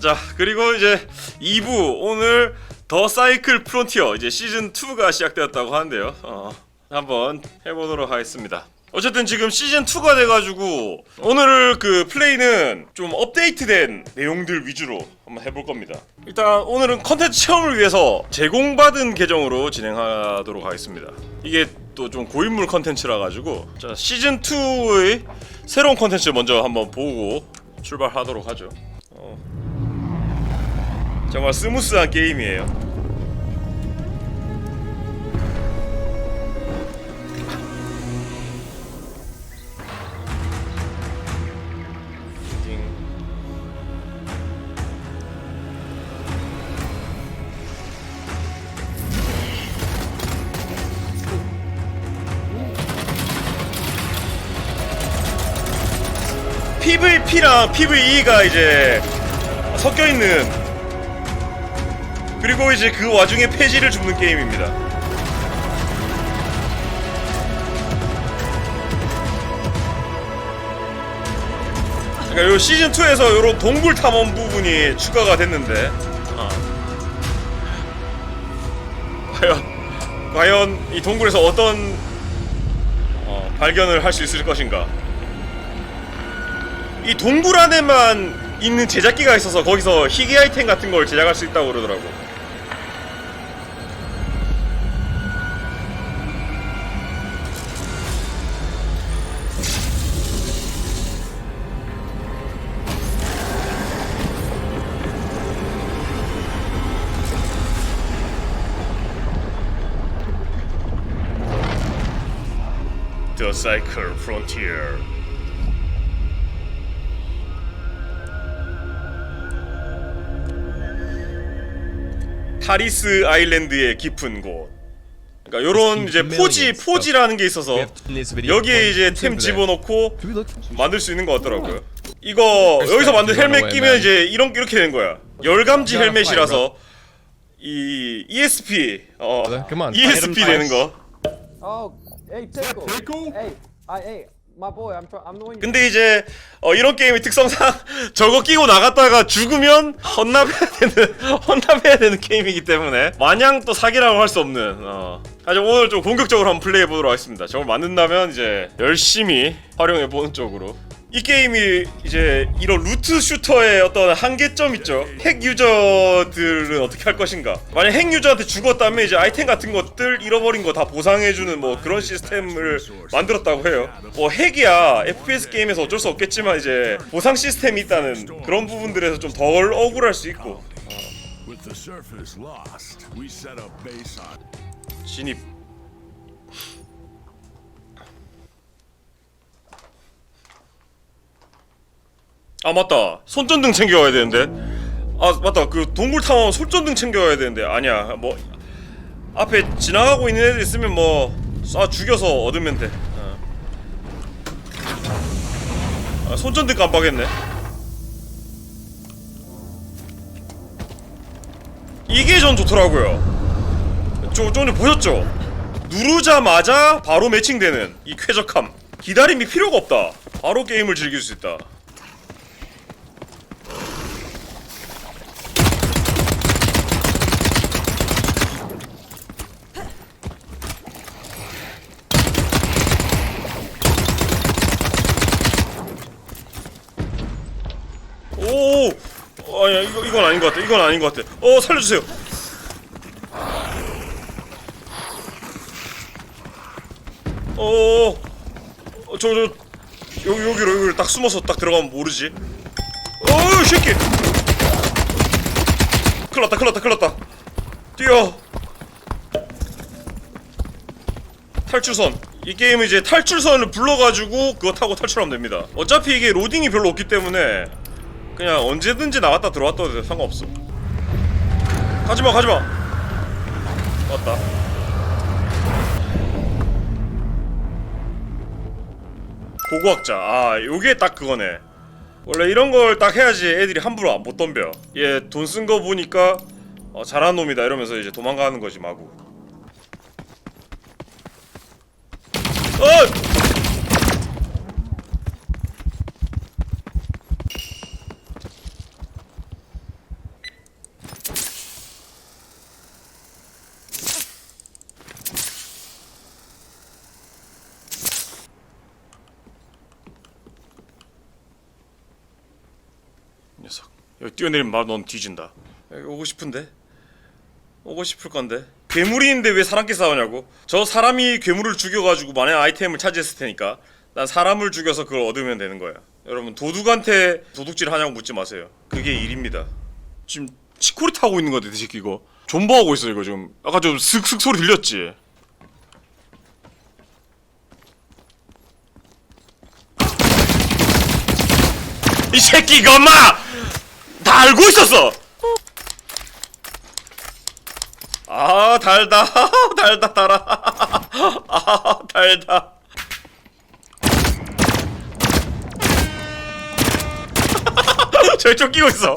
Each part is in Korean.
자 그리고 이제 2부 오늘 더 사이클 프론티어 이제 시즌 2가 시작되었다고 하는데요. 어, 한번 해보도록 하겠습니다. 어쨌든 지금 시즌 2가 돼가지고 오늘 그 플레이는 좀 업데이트된 내용들 위주로 한번 해볼 겁니다. 일단 오늘은 컨텐츠 체험을 위해서 제공받은 계정으로 진행하도록 하겠습니다. 이게 또 좀 고인물 컨텐츠라 가지고 자 시즌 2의 새로운 컨텐츠 먼저 한번 보고 출발하도록 하죠. 어. 정말 스무스한 게임이에요. 띵. PVP랑 PVE가 이제 섞여 있는 그리고 이제 그 와중에 폐지를 줍는 게임입니다. 그러니까 요 시즌 2에서 요런 동굴 탐험 부분이 추가가 됐는데 어. 과연 과연 이 동굴에서 어떤 어, 발견을 할 수 있을 것인가? 이 동굴 안에만 있는 제작기가 있어서 거기서 희귀 아이템 같은 걸 제작할 수 있다고 그러더라고. The Cycle Frontier. 타리스 아일랜드의 깊은 곳. 그러니까 요런 이제 포지 포지라는 게 있어서 여기에 이제 템 집어넣고 만들 수 있는 것 같더라고요. 이거 여기서 만든 헬멧 끼면 이제 이런 이렇게 되는 거야. 열감지 헬멧이라서 이 ESP 어. ESP 되는 거. Hey, Tickle. Tickle? Hey, I, hey, my boy. I'm try- I'm the one. You- 근데 이제 어, 이런 게임의 특성상 저거 끼고 나갔다가 죽으면 헌납해야 되는 헌납해야 되는 게임이기 때문에 마냥 또 사기라고 할 수 없는. 어. 하지만 오늘 좀 공격적으로 한번 플레이해 보도록 하겠습니다. 저걸 만든다면 이제 열심히 활용해 보는 쪽으로. 이 게임이 이제 이런 루트 슈터의 어떤 한계점 있죠. 핵 유저들은 어떻게 할 것인가. 만약 핵 유저한테 죽었다면 이제 아이템 같은 것들 잃어버린 거 다 보상해주는 뭐 그런 시스템을 만들었다고 해요. 뭐 핵이야 FPS 게임에서 어쩔 수 없겠지만 이제 보상 시스템이 있다는 그런 부분들에서 좀 덜 억울할 수 있고 the 아 맞다. 손전등 챙겨와야 되는데. 아 맞다. 그 동굴 탐험 손전등 챙겨와야 되는데. 아니야. 뭐 앞에 지나가고 있는 애들 있으면 뭐 쏴 죽여서 얻으면 돼. 어. 아, 손전등 깜빡했네. 이게 전 좋더라고요. 저, 저는 보셨죠? 누르자마자 바로 매칭되는 이 쾌적함. 기다림이 필요가 없다. 바로 게임을 즐길 수 있다 오, 어, 아야 이건 아닌 것 같아. 이건 아닌 것 같아. 어 살려주세요. 어, 어, 저, 저, 여기, 여기로, 여기로 딱 숨어서 딱 들어가면 모르지. 어우, 새끼! 큰일 났다, 큰일 났다, 큰일 났다. 뛰어! 탈출선. 이 게임은 이제 탈출선을 불러가지고 그거 타고 탈출하면 됩니다. 어차피 이게 로딩이 별로 없기 때문에 그냥 언제든지 나갔다 들어왔다 해도 상관없어. 가지마, 가지마! 왔다. 고고학자 아 요게 딱 그거네 원래 이런 걸 딱 해야지 애들이 함부로 못 덤벼 얘 돈 쓴 거 보니까 어, 잘한 놈이다 이러면서 이제 도망가는 거지 마구 어! 녀석. 여기 뛰어내리면 막넌 뒤진다. 여기 오고 싶은데? 오고 싶을 건데. 괴물인데 왜 사람끼리 싸우냐고? 저 사람이 괴물을 죽여가지고 만약 아이템을 차지했을 테니까 난 사람을 죽여서 그걸 얻으면 되는 거야. 여러분 도둑한테 도둑질 하냐고 묻지 마세요. 그게 일입니다. 지금 치코리 타고 있는 거 같아 이 새끼 이거. 존버하고 있어 이거 지금. 아까 좀 슥슥 소리 들렸지? 이 새끼 이거 엄마 다 알고 있었어. 아 달다. 달다 달아. 아 달다. 저기 쫓기고 있어.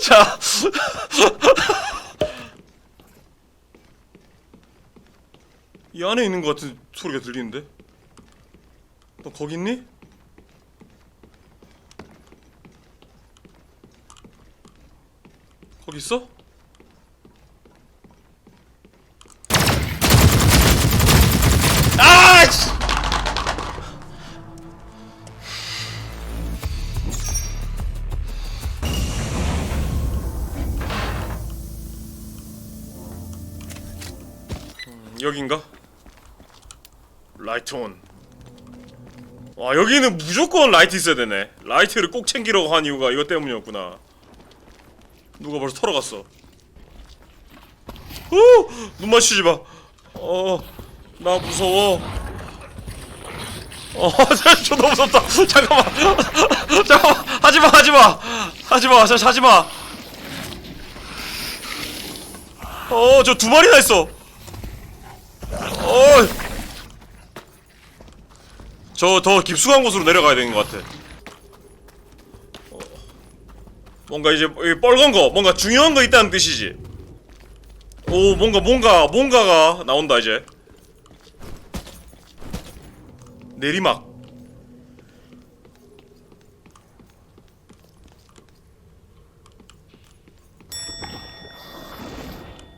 자. 이 안에 있는 것 같은 소리가 들리는데? 너 거기 있니? 거기 있어? 음, 여긴가? 라이트 온. 와 여기는 무조건 라이트 있어야 되네. 라이트를 꼭 챙기려고 한 이유가 이것 때문이었구나. 누가 벌써 털어갔어. 오! 눈 마주치지 마. 어, 나 무서워. 어, 저 너무 무섭다. 잠깐만, 잠깐만, 하지 마, 하지 마, 하지 마, 저 하지 마. 어, 저 두 마리나 있어. 어, 저 더 깊숙한 곳으로 내려가야 되는 것 같아. 어, 뭔가 이제 이 빨간 거, 뭔가 중요한 거 있다는 뜻이지. 오 뭔가 뭔가 뭔가가 나온다 이제. 내리막.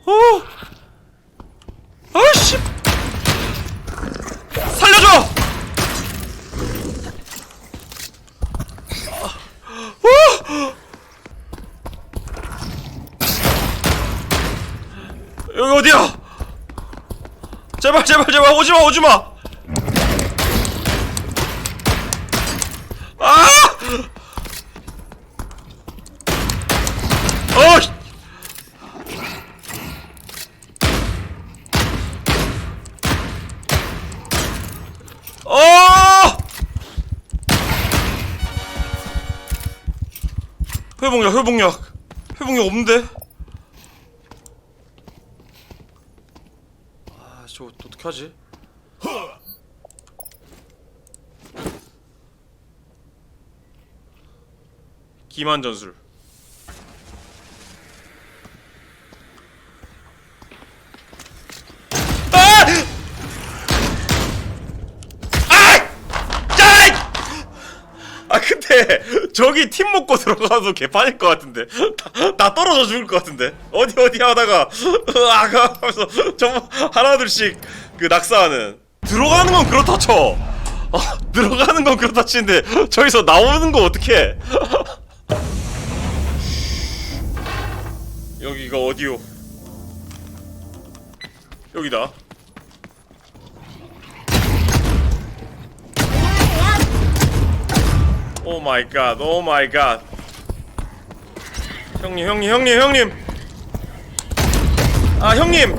어? 아이씨! 살려줘! 어! 여기 어디야? 제발 제발 제발 오지마 오지마 아! 어! 씨. 어! 회복약 회복약 회복약 없는데? 아, 저거 하지? 기만 전술. 아! 아! 저기 팀 먹고 들어가도 개판일 것 같은데 다, 다 떨어져 죽을 것 같은데 어디 어디 하다가 아가 하면서 저 하나 둘씩 그 낙사하는 들어가는 건 그렇다 쳐 어, 들어가는 건 그렇다 치는데 저기서 나오는 거 어떻게 여기가 어디요 여기다 오 마이 갓, 오 마이 갓. 형님, 형님, 형님, 형님. 아, 형님.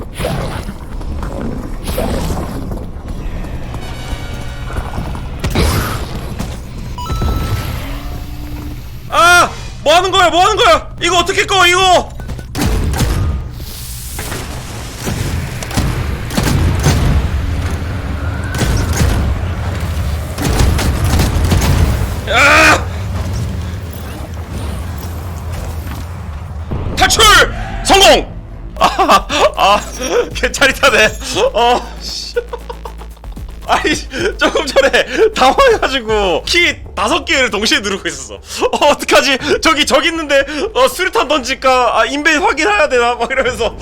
뭐 하는 거야? 뭐 하는 거야? 이거 어떻게 꺼? 이거. 아! 탈출 성공. 아, 아, 개짜릿하네. 어, 씨. 아니 조금 전에 당황해가지고 키 다섯 개를 동시에 누르고 있었어. 어 어떡하지? 저기 저기 있는데 어 수류탄 던질까? 아 인벤 확인해야 되나? 막 이러면서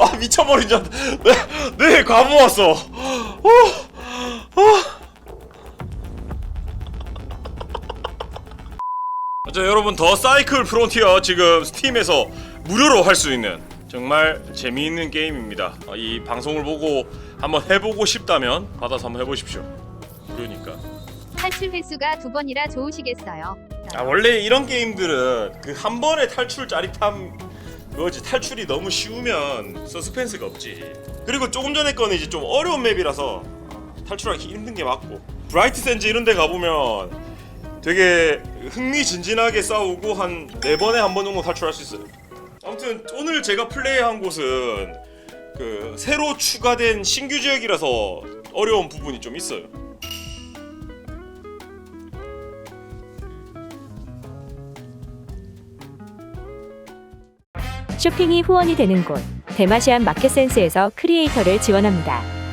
아 미쳐버린 줄. 내, 내 과부 왔어. 어, 어. 자 여러분 더 사이클 프론티어 지금 스팀에서 무료로 할 수 있는 정말 재미있는 게임입니다. 어, 이 방송을 보고 한번 해보고 싶다면 받아서 한번 해보십시오. 무료니까. 탈출 횟수가 두 번이라 좋으시겠어요. 아 원래 이런 게임들은 그 한 번의 탈출 짜릿함 그거지 탈출이 너무 쉬우면 서스펜스가 없지. 그리고 조금 전에 거는 이제 좀 어려운 맵이라서 탈출하기 힘든 게 맞고 브라이트 샌즈 이런 데 가보면 되게 흥미진진하게 싸우고 한 네 번에 한 번 정도 탈출할 수 있어요. 아무튼 오늘 제가 플레이한 곳은 그 새로 추가된 신규 지역이라서 어려운 부분이 좀 있어요. 쇼핑이 후원이 되는 곳 대마시안 마켓센스에서 크리에이터를 지원합니다.